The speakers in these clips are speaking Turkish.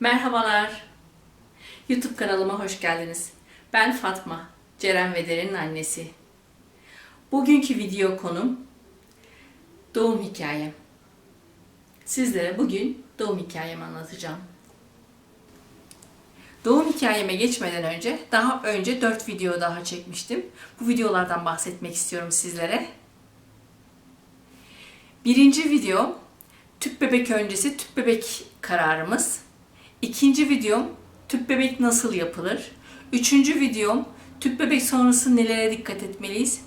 Merhabalar. YouTube kanalıma hoş geldiniz. Ben Fatma, Ceren ve annesi. Bugünkü video konum doğum hikayem. Sizlere bugün doğum hikayemi anlatacağım. Doğum hikayeme geçmeden önce daha önce 4 video daha çekmiştim. Bu videolardan bahsetmek istiyorum sizlere. Birinci video tüp bebek öncesi tüp bebek kararımız. İkinci videom tüp bebek nasıl yapılır? Üçüncü videom tüp bebek sonrası nelere dikkat etmeliyiz?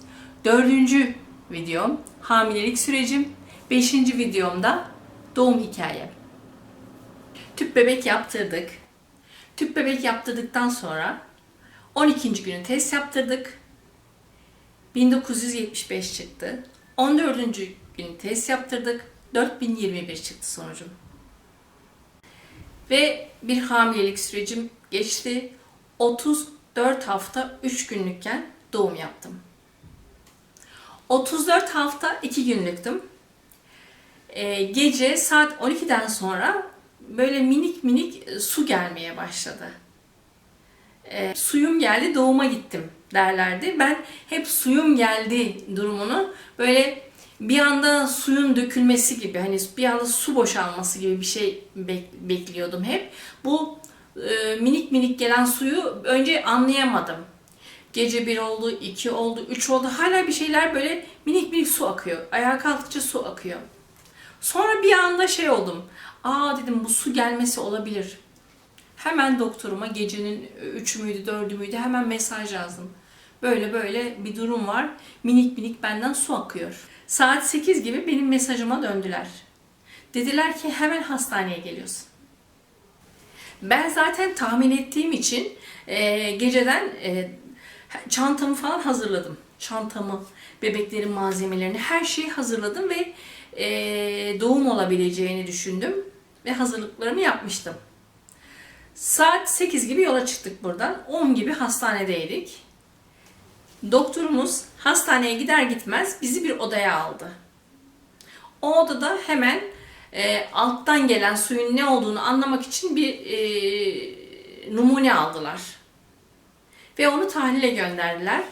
Dördüncü videom hamilelik sürecim. Beşinci videomda doğum hikayem. Tüp bebek yaptırdık. Tüp bebek yaptırdıktan sonra 12. günü test yaptırdık. 1975 çıktı. 14. gün test yaptırdık. 4021 çıktı sonucum. Ve bir hamilelik sürecim geçti. 34 hafta 3 günlükken doğum yaptım. 34 hafta 2 günlüktüm. Ee, gece saat 12'den sonra böyle minik minik su gelmeye başladı. Ee, suyum geldi doğuma gittim derlerdi. Ben hep suyum geldi durumunu böyle bir anda suyun dökülmesi gibi hani bir anda su boşalması gibi bir şey bek- bekliyordum hep. Bu e, minik minik gelen suyu önce anlayamadım. Gece bir oldu, iki oldu, üç oldu. Hala bir şeyler böyle minik minik su akıyor. Ayağa kalktıkça su akıyor. Sonra bir anda şey oldum. Aa dedim bu su gelmesi olabilir. Hemen doktoruma gecenin üçü müydü, dördü müydü hemen mesaj yazdım. Böyle böyle bir durum var. Minik minik benden su akıyor. Saat 8 gibi benim mesajıma döndüler. Dediler ki hemen hastaneye geliyorsun. Ben zaten tahmin ettiğim için e, geceden e, çantamı falan hazırladım. Çantamı, bebeklerin malzemelerini, her şeyi hazırladım ve e, doğum olabileceğini düşündüm ve hazırlıklarımı yapmıştım. Saat 8 gibi yola çıktık buradan. 10 gibi hastanedeydik. Doktorumuz hastaneye gider gitmez bizi bir odaya aldı. O odada hemen e, alttan gelen suyun ne olduğunu anlamak için bir e, numune aldılar. Ve onu tahlile gönderdiler.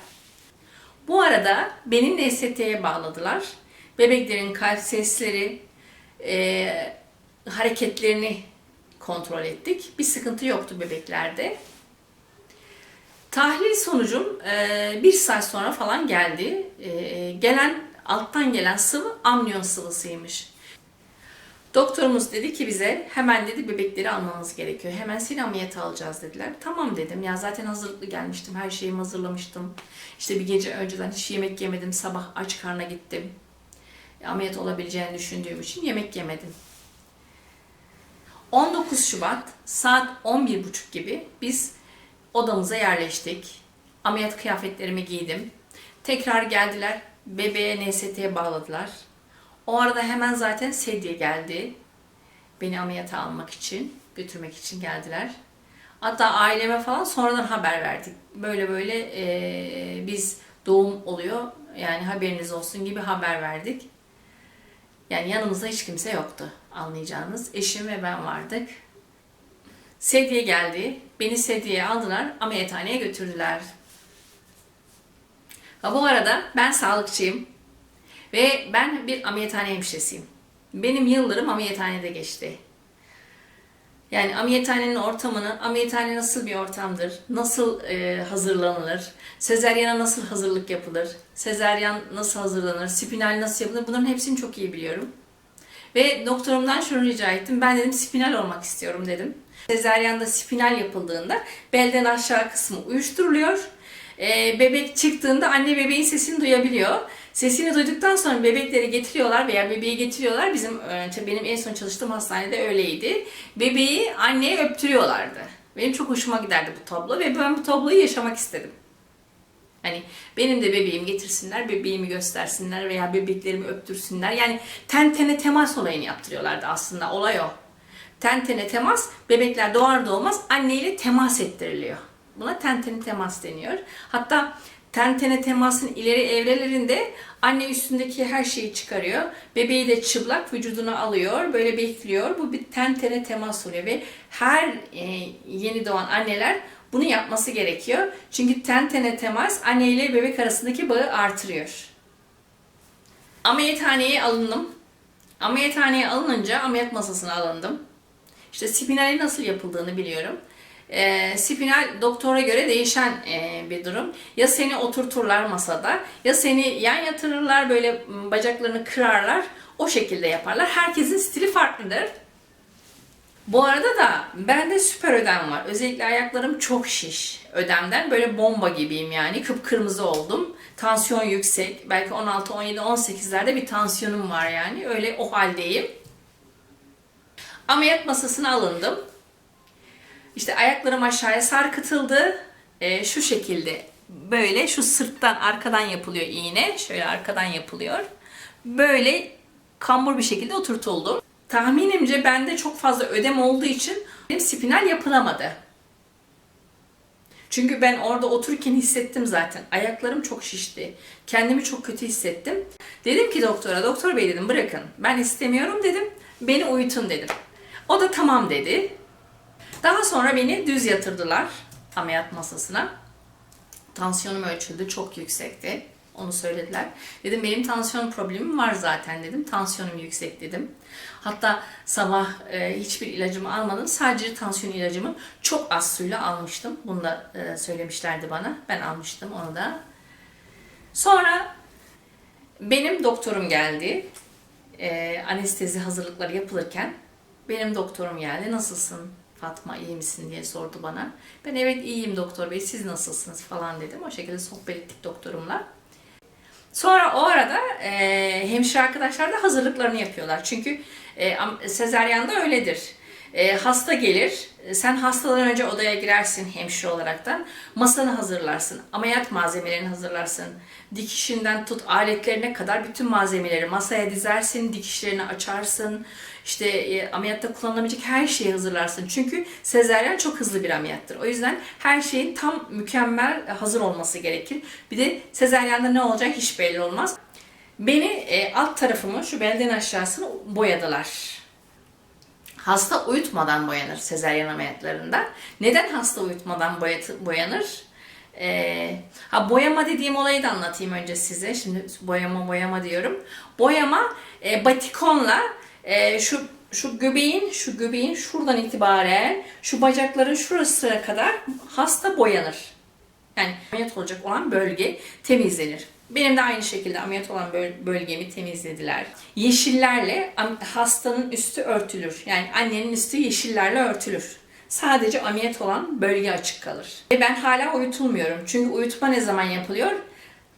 Bu arada beni NST'ye bağladılar. Bebeklerin kalp sesleri, e, hareketlerini kontrol ettik. Bir sıkıntı yoktu bebeklerde. Tahlil sonucum e, bir saat sonra falan geldi. E, gelen alttan gelen sıvı amniyon sıvısıymış. Doktorumuz dedi ki bize hemen dedi bebekleri almamız gerekiyor. Hemen seni ameliyata alacağız dediler. Tamam dedim. Ya zaten hazırlıklı gelmiştim. Her şeyimi hazırlamıştım. İşte bir gece önceden hiç yemek yemedim. Sabah aç karna gittim. Ameliyat olabileceğini düşündüğüm için yemek yemedim. 19 Şubat saat 11.30 gibi biz odamıza yerleştik. Ameliyat kıyafetlerimi giydim. Tekrar geldiler. Bebeğe NST'ye bağladılar. O arada hemen zaten sedye geldi. Beni ameliyata almak için, götürmek için geldiler. Hatta aileme falan sonradan haber verdik. Böyle böyle eee, biz doğum oluyor. Yani haberiniz olsun gibi haber verdik. Yani yanımızda hiç kimse yoktu anlayacağınız. Eşim ve ben vardık. Sedye geldi. Beni sedyeye aldılar. Ameliyathaneye götürdüler. Ha, bu arada ben sağlıkçıyım. Ve ben bir ameliyathane hemşiresiyim. Benim yıllarım ameliyathanede geçti. Yani ameliyathanenin ortamını, ameliyathane nasıl bir ortamdır, nasıl e, hazırlanılır, sezeryana nasıl hazırlık yapılır, sezeryan nasıl hazırlanır, spinal nasıl yapılır bunların hepsini çok iyi biliyorum. Ve doktorumdan şunu rica ettim. Ben dedim spinal olmak istiyorum dedim. Sezeryanda spinal yapıldığında belden aşağı kısmı uyuşturuluyor. Ee, bebek çıktığında anne bebeğin sesini duyabiliyor. Sesini duyduktan sonra bebekleri getiriyorlar veya bebeği getiriyorlar. Bizim e, benim en son çalıştığım hastanede öyleydi. Bebeği anneye öptürüyorlardı. Benim çok hoşuma giderdi bu tablo ve ben bu tabloyu yaşamak istedim. Hani benim de bebeğimi getirsinler, bebeğimi göstersinler veya bebeklerimi öptürsünler. Yani ten tene temas olayını yaptırıyorlardı aslında. Olay o. Ten tene temas, bebekler doğar doğmaz anneyle temas ettiriliyor. Buna ten tene temas deniyor. Hatta ten tene temasın ileri evrelerinde anne üstündeki her şeyi çıkarıyor. Bebeği de çıplak vücuduna alıyor. Böyle bekliyor. Bu bir ten tene temas oluyor ve her e, yeni doğan anneler bunu yapması gerekiyor. Çünkü ten tene temas anne ile bebek arasındaki bağı artırıyor. Ameliyathaneye alındım. Ameliyathaneye alınınca ameliyat masasına alındım. İşte spinali nasıl yapıldığını biliyorum. E, spinal doktora göre değişen e, bir durum. Ya seni oturturlar masada ya seni yan yatırırlar böyle bacaklarını kırarlar. O şekilde yaparlar. Herkesin stili farklıdır. Bu arada da bende süper ödem var. Özellikle ayaklarım çok şiş. Ödemden böyle bomba gibiyim yani. Kıpkırmızı oldum. Tansiyon yüksek. Belki 16, 17, 18'lerde bir tansiyonum var yani. Öyle o haldeyim. Ameliyat masasına alındım. İşte ayaklarım aşağıya sarkıtıldı. Ee, şu şekilde böyle şu sırttan arkadan yapılıyor iğne. Şöyle arkadan yapılıyor. Böyle kambur bir şekilde oturtuldum. Tahminimce bende çok fazla ödem olduğu için benim spinal yapılamadı. Çünkü ben orada otururken hissettim zaten. Ayaklarım çok şişti. Kendimi çok kötü hissettim. Dedim ki doktora, doktor bey dedim bırakın. Ben istemiyorum dedim. Beni uyutun dedim. O da tamam dedi. Daha sonra beni düz yatırdılar ameliyat masasına. Tansiyonum ölçüldü, çok yüksekti. Onu söylediler. Dedim benim tansiyon problemim var zaten dedim. Tansiyonum yüksek dedim. Hatta sabah e, hiçbir ilacımı almadım. Sadece tansiyon ilacımı çok az suyla almıştım. Bunu da e, söylemişlerdi bana. Ben almıştım onu da. Sonra benim doktorum geldi. E, anestezi hazırlıkları yapılırken benim doktorum geldi. Nasılsın Fatma iyi misin diye sordu bana. Ben evet iyiyim doktor bey siz nasılsınız falan dedim. O şekilde sohbet ettik doktorumla. Sonra o arada e, hemşire arkadaşlar da hazırlıklarını yapıyorlar. Çünkü e, sezeryanda öyledir. E, hasta gelir, e, sen hastadan önce odaya girersin hemşire olaraktan. Masanı hazırlarsın, ameliyat malzemelerini hazırlarsın. Dikişinden tut aletlerine kadar bütün malzemeleri masaya dizersin, dikişlerini açarsın. İşte e, ameliyatta kullanılabilecek her şeyi hazırlarsın. Çünkü sezeryan çok hızlı bir ameliyattır. O yüzden her şeyin tam mükemmel hazır olması gerekir. Bir de sezeryanda ne olacak hiç belli olmaz. Beni e, alt tarafımı şu belden aşağısını boyadılar. Hasta uyutmadan boyanır sezeryan ameliyatlarında. Neden hasta uyutmadan boyatı- boyanır? Ee, ha boyama dediğim olayı da anlatayım önce size. Şimdi boyama boyama diyorum. Boyama e, batikonla e, şu şu göbeğin şu göbeğin şuradan itibaren şu bacakların şurasına kadar hasta boyanır. Yani ameliyat olacak olan bölge temizlenir. Benim de aynı şekilde ameliyat olan böl- bölgemi temizlediler. Yeşillerle hastanın üstü örtülür. Yani annenin üstü yeşillerle örtülür. Sadece ameliyat olan bölge açık kalır. Ve ben hala uyutulmuyorum. Çünkü uyutma ne zaman yapılıyor?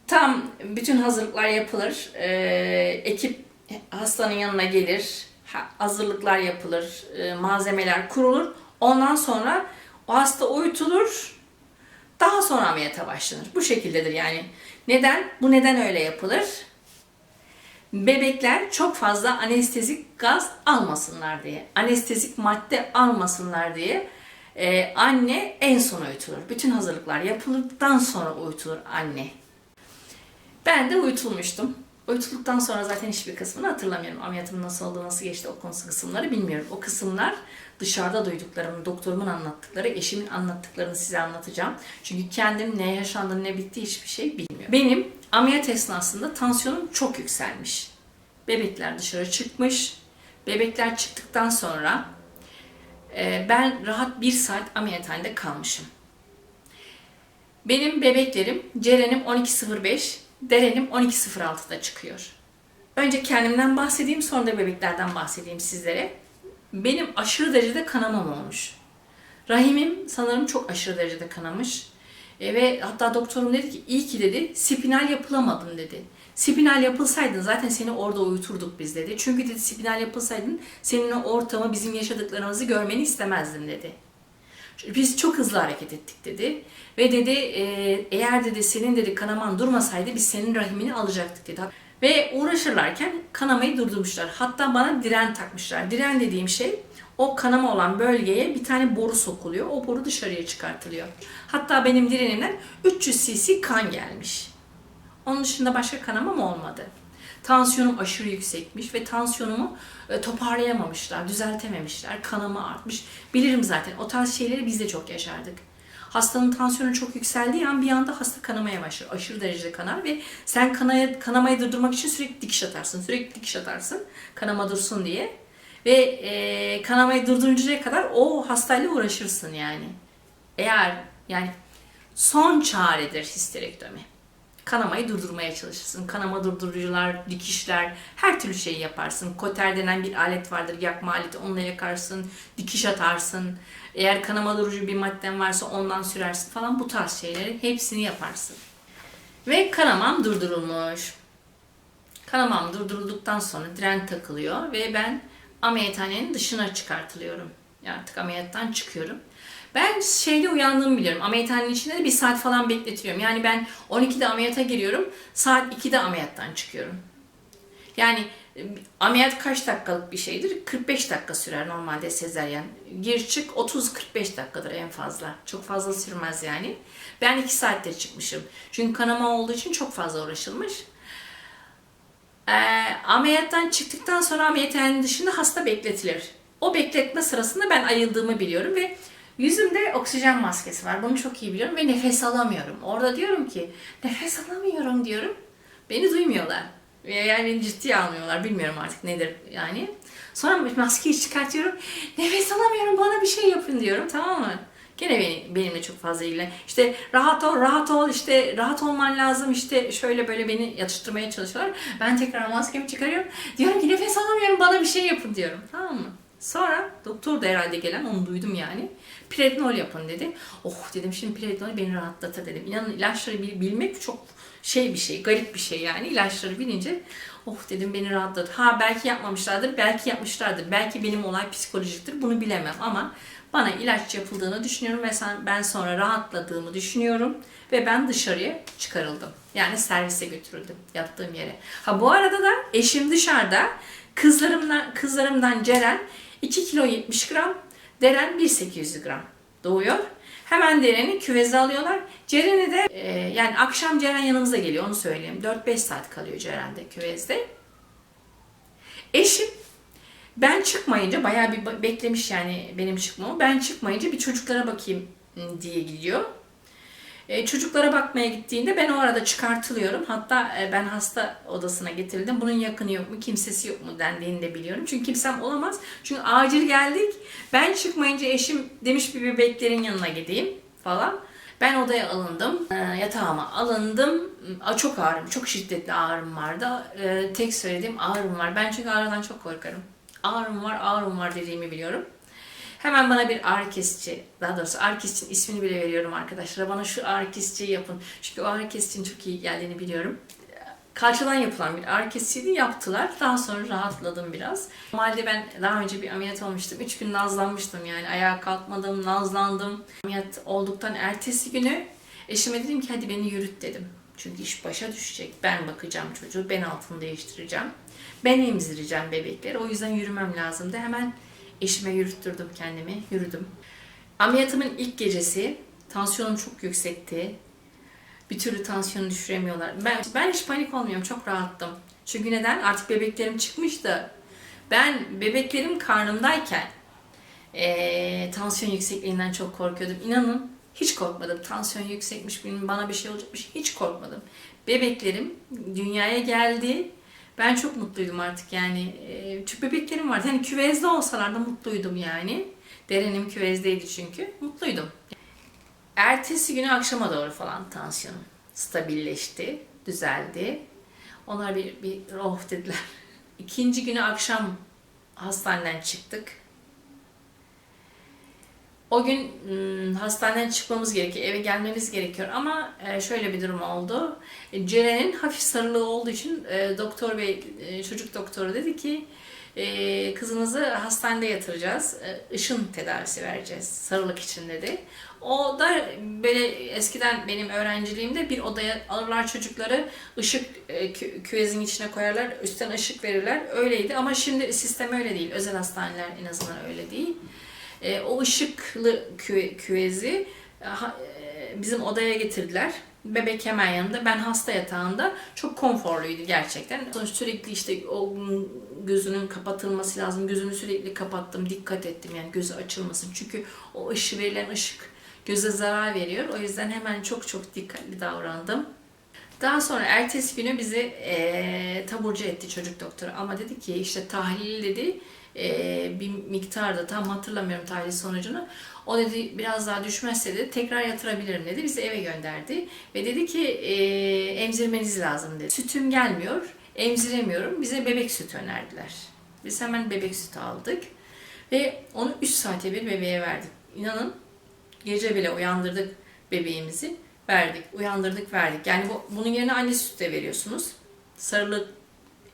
Tam bütün hazırlıklar yapılır. Ee, ekip hastanın yanına gelir. ha- Hazırlıklar yapılır. ee, malzemeler kurulur. Ondan sonra o hasta uyutulur. Daha sonra ameliyata başlanır. Bu şekildedir yani. Neden? Bu neden öyle yapılır? Bebekler çok fazla anestezik gaz almasınlar diye, anestezik madde almasınlar diye e, anne en son uyutulur. Bütün hazırlıklar yapıldıktan sonra uyutulur anne. Ben de uyutulmuştum. Uyutulduktan sonra zaten hiçbir kısmını hatırlamıyorum. Ameliyatım nasıl oldu, nasıl geçti o konusu kısımları bilmiyorum. O kısımlar dışarıda duyduklarım, doktorumun anlattıkları, eşimin anlattıklarını size anlatacağım. Çünkü kendim ne yaşandı, ne bitti hiçbir şey bilmiyorum. Benim ameliyat esnasında tansiyonum çok yükselmiş. Bebekler dışarı çıkmış. Bebekler çıktıktan sonra e, ben rahat bir saat ameliyathanede kalmışım. Benim bebeklerim Ceren'im 12.05, Deren'im 12.06'da çıkıyor. Önce kendimden bahsedeyim sonra da bebeklerden bahsedeyim sizlere. Benim aşırı derecede kanamam olmuş. Rahimim sanırım çok aşırı derecede kanamış. E, ve hatta doktorum dedi ki iyi ki dedi spinal yapılamadın dedi. Spinal yapılsaydın zaten seni orada uyuturduk biz dedi. Çünkü dedi spinal yapılsaydın senin o ortamı bizim yaşadıklarımızı görmeni istemezdim dedi. Biz çok hızlı hareket ettik dedi. Ve dedi eğer dedi senin dedi kanaman durmasaydı biz senin rahimini alacaktık dedi. Ve uğraşırlarken kanamayı durdurmuşlar. Hatta bana diren takmışlar. Diren dediğim şey o kanama olan bölgeye bir tane boru sokuluyor. O boru dışarıya çıkartılıyor. Hatta benim direnimden 300 cc kan gelmiş. Onun dışında başka kanamam olmadı. Tansiyonum aşırı yüksekmiş ve tansiyonumu e, toparlayamamışlar, düzeltememişler. Kanama artmış. Bilirim zaten o tarz şeyleri biz de çok yaşardık. Hastanın tansiyonu çok yükseldiği an bir anda hasta kanamaya başlar. Aşırı derecede kanar ve sen kanaya, kanamayı durdurmak için sürekli dikiş atarsın. Sürekli dikiş atarsın kanama dursun diye. Ve e, kanamayı durduruncaya kadar o hastayla uğraşırsın yani. Eğer yani son çaredir histerektomi. Kanamayı durdurmaya çalışırsın. Kanama durdurucular, dikişler, her türlü şeyi yaparsın. Koter denen bir alet vardır, yakma aleti. Onunla yakarsın, dikiş atarsın. Eğer kanama durucu bir madden varsa ondan sürersin falan. Bu tarz şeyleri hepsini yaparsın. Ve kanamam durdurulmuş. Kanamam durdurulduktan sonra diren takılıyor ve ben ameliyathanenin dışına çıkartılıyorum. Artık ameliyattan çıkıyorum. Ben şeyde uyandığımı biliyorum. Ameliyathanenin içinde de bir saat falan bekletiliyorum. Yani ben 12'de ameliyata giriyorum. Saat 2'de ameliyattan çıkıyorum. Yani ameliyat kaç dakikalık bir şeydir? 45 dakika sürer normalde sezeryen. Gir çık 30-45 dakikadır en fazla. Çok fazla sürmez yani. Ben 2 saatte çıkmışım. Çünkü kanama olduğu için çok fazla uğraşılmış. Ee, ameliyattan çıktıktan sonra ameliyathanenin dışında hasta bekletilir. O bekletme sırasında ben ayıldığımı biliyorum ve yüzümde oksijen maskesi var. Bunu çok iyi biliyorum ve nefes alamıyorum. Orada diyorum ki nefes alamıyorum diyorum. Beni duymuyorlar. Yani ciddiye almıyorlar. Bilmiyorum artık nedir yani. Sonra maskeyi çıkartıyorum. Nefes alamıyorum bana bir şey yapın diyorum tamam mı? Gene beni, benimle çok fazla ilgilen. İşte rahat ol, rahat ol, işte rahat olman lazım, işte şöyle böyle beni yatıştırmaya çalışıyorlar. Ben tekrar maskemi çıkarıyorum. Diyorum ki nefes alamıyorum, bana bir şey yapın diyorum. Tamam mı? Sonra doktor da herhalde gelen, onu duydum yani. Prednol yapın dedi. Oh dedim şimdi prednol beni rahatlatır dedim. İnanın ilaçları bil- bilmek çok şey bir şey, garip bir şey yani. İlaçları bilince oh dedim beni rahatladı. Ha belki yapmamışlardır, belki yapmışlardır. Belki benim olay psikolojiktir, bunu bilemem ama bana ilaç yapıldığını düşünüyorum ve sen, ben sonra rahatladığımı düşünüyorum ve ben dışarıya çıkarıldım. Yani servise götürüldüm yattığım yere. Ha bu arada da eşim dışarıda kızlarımdan kızlarımdan Ceren 2 kilo 70 gram, Deren 1.800 gram doğuyor. Hemen Deren'i küveze alıyorlar. Ceren'i de e, yani akşam Ceren yanımıza geliyor onu söyleyeyim. 4-5 saat kalıyor Ceren'de küvezde. Eşim ben çıkmayınca bayağı bir be- beklemiş yani benim çıkmamı. Ben çıkmayınca bir çocuklara bakayım ım, diye gidiyor. E, çocuklara bakmaya gittiğinde ben o arada çıkartılıyorum. Hatta e, ben hasta odasına getirildim. Bunun yakını yok mu, kimsesi yok mu dendiğini de biliyorum. Çünkü kimsem olamaz. Çünkü acil geldik. Ben çıkmayınca eşim demiş bir bebeklerin yanına gideyim falan. Ben odaya alındım. E, yatağıma alındım. Çok ağrım, çok şiddetli ağrım vardı. E, tek söylediğim ağrım var. Ben çünkü ağrıdan çok korkarım. Ağrım var, ağrım var dediğimi biliyorum. Hemen bana bir ağrı kesici, daha doğrusu ağrı kesicinin ismini bile veriyorum arkadaşlara. Bana şu ağrı kesiciyi yapın. Çünkü o ağrı kesicinin çok iyi geldiğini biliyorum. Kalçadan yapılan bir ağrı kesiciydi yaptılar. Daha sonra rahatladım biraz. Normalde ben daha önce bir ameliyat olmuştum. Üç gün nazlanmıştım yani. Ayağa kalkmadım, nazlandım. Ameliyat olduktan ertesi günü eşime dedim ki hadi beni yürüt dedim. Çünkü iş başa düşecek. Ben bakacağım çocuğu, ben altını değiştireceğim. Ben emzireceğim bebekleri. O yüzden yürümem lazımdı. Hemen eşime yürüttürdüm kendimi. Yürüdüm. Ameliyatımın ilk gecesi tansiyonum çok yüksekti. Bir türlü tansiyonu düşüremiyorlar. Ben, ben hiç panik olmuyorum. Çok rahattım. Çünkü neden? Artık bebeklerim çıkmıştı. Ben bebeklerim karnımdayken eee, tansiyon yüksekliğinden çok korkuyordum. İnanın hiç korkmadım. Tansiyon yüksekmiş, bana bir şey olacakmış. Hiç korkmadım. Bebeklerim dünyaya geldi. Ben çok mutluydum artık yani. E, tüp bebeklerim vardı. Hani küvezde olsalar da mutluydum yani. Derenim küvezdeydi çünkü. Mutluydum. Ertesi günü akşama doğru falan tansiyonum stabilleşti, düzeldi. Onlar bir, bir oh dediler. İkinci günü akşam hastaneden çıktık. O gün ım, hastaneden çıkmamız gerekiyor, eve gelmemiz gerekiyor ama e, şöyle bir durum oldu. E, Ceren'in hafif sarılığı olduğu için e, doktor bey, çocuk doktoru dedi ki e, kızınızı hastanede yatıracağız. Işın tedavisi vereceğiz. Sarılık için dedi. O da böyle eskiden benim öğrenciliğimde bir odaya alırlar çocukları ışık e, kü- küvezin içine koyarlar üstten ışık verirler. Öyleydi ama şimdi sistem öyle değil. Özel hastaneler en azından öyle değil. E, o ışıklı küve- küvezi e, bizim odaya getirdiler. Bebek hemen yanında. Ben hasta yatağında. Çok konforluydu gerçekten. Sonuç sürekli işte o gözünün kapatılması lazım. Gözünü sürekli kapattım. Dikkat ettim. Yani gözü açılmasın. Çünkü o ışı verilen ışık göze zarar veriyor. O yüzden hemen çok çok dikkatli davrandım. Daha sonra ertesi günü bizi eee taburcu etti çocuk doktoru ama dedi ki işte tahlil dedi eee, bir miktarda tam hatırlamıyorum tahlil sonucunu. O dedi biraz daha düşmezse dedi tekrar yatırabilirim dedi. Bizi eve gönderdi ve dedi ki eee, emzirmeniz lazım dedi. Sütüm gelmiyor, emziremiyorum. Bize bebek sütü önerdiler. Biz hemen bebek sütü aldık ve onu 3 saate bir bebeğe verdik. İnanın Gece bile uyandırdık bebeğimizi. Verdik, uyandırdık, verdik. Yani bu, bunun yerine anne sütü de veriyorsunuz. Sarılık,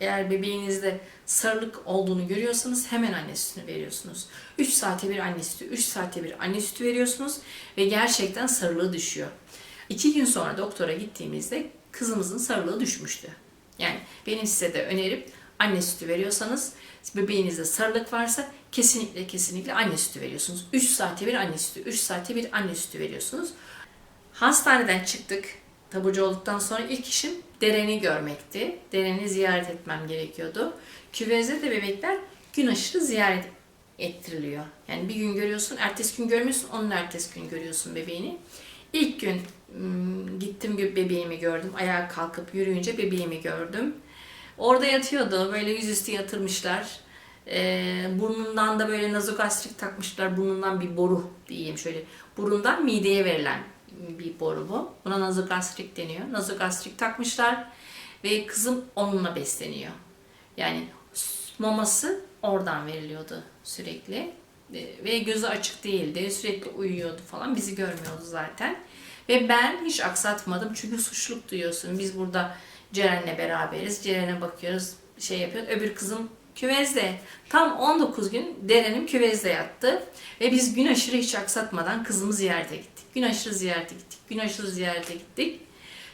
eğer bebeğinizde sarılık olduğunu görüyorsanız hemen anne sütünü veriyorsunuz. 3 saate bir anne sütü, 3 saate bir anne sütü veriyorsunuz ve gerçekten sarılığı düşüyor. 2 gün sonra doktora gittiğimizde kızımızın sarılığı düşmüştü. Yani benim size de önerip anne sütü veriyorsanız bebeğinizde sarılık varsa kesinlikle kesinlikle anne sütü veriyorsunuz. 3 saate bir anne sütü, 3 saate bir anne sütü veriyorsunuz. Hastaneden çıktık. Taburcu olduktan sonra ilk işim dereni görmekti. Dereni ziyaret etmem gerekiyordu. Küvezde de bebekler gün aşırı ziyaret ettiriliyor. Yani bir gün görüyorsun, ertesi gün görmüyorsun, onun ertesi gün görüyorsun bebeğini. İlk gün gittim bebeğimi gördüm. Ayağa kalkıp yürüyünce bebeğimi gördüm. Orada yatıyordu. Böyle yüzüstü yatırmışlar. Ee, burnundan da böyle nazogastrik takmışlar. Burnundan bir boru diyeyim şöyle. Burundan mideye verilen bir boru bu. Buna nazogastrik deniyor. Nazogastrik takmışlar ve kızım onunla besleniyor. Yani maması oradan veriliyordu sürekli. Ee, Ve gözü açık değildi. Sürekli uyuyordu falan. Bizi görmüyordu zaten. Ve ben hiç aksatmadım. Çünkü suçluluk duyuyorsun. Biz burada Ceren'le beraberiz. Ceren'e bakıyoruz. Şey yapıyoruz. Öbür kızım küvezde. Tam 19 gün Deren'im küvezde yattı. Ve biz gün aşırı hiç aksatmadan kızımı ziyarete gittik. Gün aşırı ziyarete gittik. Gün aşırı ziyarete gittik.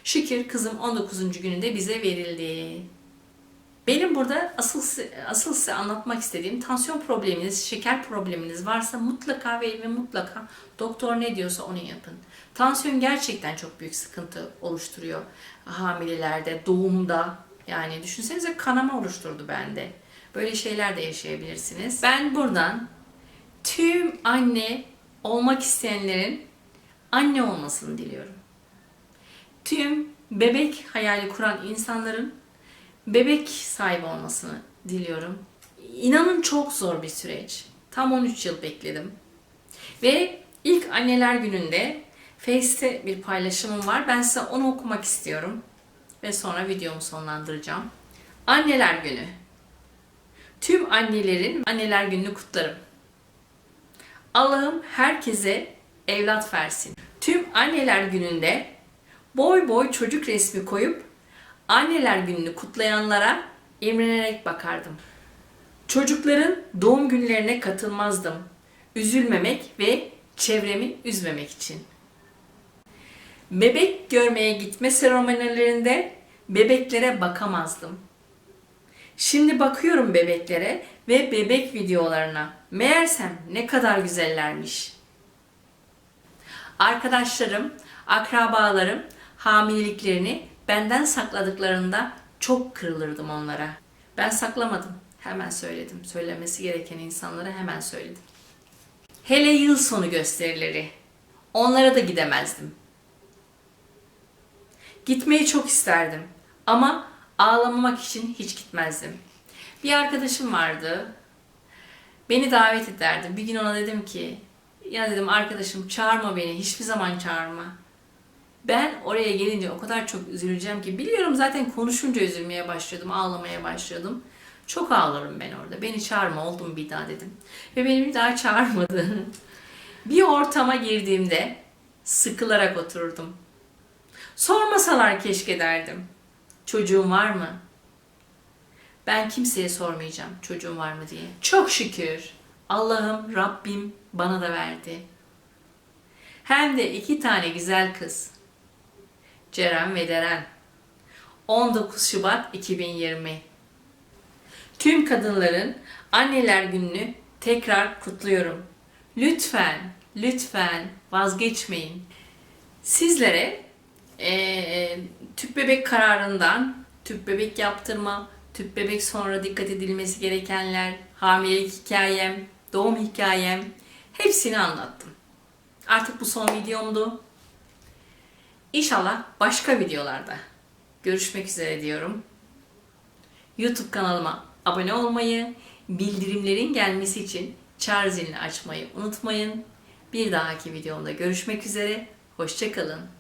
Şükür kızım 19. gününde bize verildi. Benim burada asıl asıl size anlatmak istediğim tansiyon probleminiz, şeker probleminiz varsa mutlaka ve ve mutlaka doktor ne diyorsa onu yapın. Tansiyon gerçekten çok büyük sıkıntı oluşturuyor hamilelerde, doğumda. Yani düşünsenize kanama oluşturdu bende. Böyle şeyler de yaşayabilirsiniz. Ben buradan tüm anne olmak isteyenlerin anne olmasını diliyorum. Tüm bebek hayali kuran insanların bebek sahibi olmasını diliyorum. İnanın çok zor bir süreç. Tam 13 yıl bekledim. Ve ilk anneler gününde Face'te bir paylaşımım var. Ben size onu okumak istiyorum. Ve sonra videomu sonlandıracağım. Anneler günü. Tüm annelerin anneler gününü kutlarım. Allah'ım herkese evlat versin. Tüm anneler gününde boy boy çocuk resmi koyup anneler gününü kutlayanlara imrenerek bakardım. Çocukların doğum günlerine katılmazdım. Üzülmemek ve çevremi üzmemek için. Bebek görmeye gitme seremonilerinde bebeklere bakamazdım. Şimdi bakıyorum bebeklere ve bebek videolarına. Meğersem ne kadar güzellermiş. Arkadaşlarım, akrabalarım hamileliklerini benden sakladıklarında çok kırılırdım onlara. Ben saklamadım. Hemen söyledim. Söylemesi gereken insanlara hemen söyledim. Hele yıl sonu gösterileri. Onlara da gidemezdim. Gitmeyi çok isterdim ama ağlamamak için hiç gitmezdim. Bir arkadaşım vardı. Beni davet ederdi. Bir gün ona dedim ki ya dedim arkadaşım çağırma beni. Hiçbir zaman çağırma. Ben oraya gelince o kadar çok üzüleceğim ki biliyorum zaten konuşunca üzülmeye başladım, ağlamaya başladım. Çok ağlarım ben orada. Beni çağırma oldum bir daha dedim. Ve beni bir daha çağırmadı. bir ortama girdiğimde sıkılarak otururdum. Sormasalar keşke derdim. Çocuğun var mı? Ben kimseye sormayacağım çocuğum var mı diye. Çok şükür Allah'ım Rabbim bana da verdi. Hem de iki tane güzel kız. Ceren ve Deren. 19 Şubat 2020. Tüm kadınların anneler gününü tekrar kutluyorum. Lütfen, lütfen vazgeçmeyin. Sizlere eee tüp bebek kararından, tüp bebek yaptırma, tüp bebek sonra dikkat edilmesi gerekenler, hamilelik hikayem, doğum hikayem hepsini anlattım. Artık bu son videomdu. İnşallah başka videolarda görüşmek üzere diyorum. YouTube kanalıma abone olmayı, bildirimlerin gelmesi için çağrı zilini açmayı unutmayın. Bir dahaki videomda görüşmek üzere. Hoşçakalın.